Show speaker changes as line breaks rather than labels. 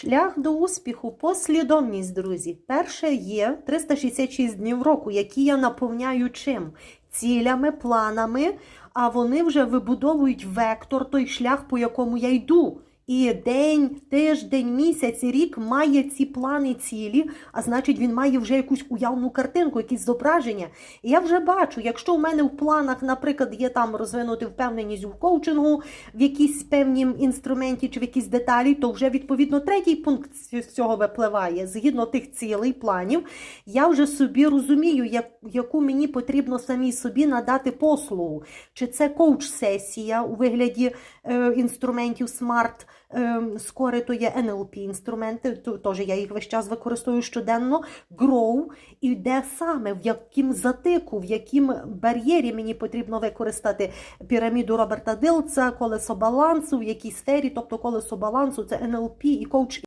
Шлях до успіху, послідовність, друзі. Перше є 366 днів року, які я наповняю чим? Цілями, планами, а вони вже вибудовують вектор, той шлях, по якому я йду. І день, тиждень, місяць, рік має ці плани, цілі, а значить, він має вже якусь уявну картинку, якісь зображення. І я вже бачу, якщо в мене в планах, наприклад, є там розвинути впевненість в коучингу, в якійсь певній інструменті чи в якійсь деталі, то вже відповідно третій пункт з цього випливає. Згідно тих цілей, планів, я вже собі розумію, яку мені потрібно самій собі надати послугу. Чи це коуч-сесія у вигляді е, інструментів смарт. Скори то є NLP інструменти, теж я їх весь час використовую щоденно. Grow, і де саме, в яким затику, в яким бар'єрі мені потрібно використати піраміду Роберта Дилца, колесо балансу, в якій сфері, тобто колесо балансу, це NLP і коуч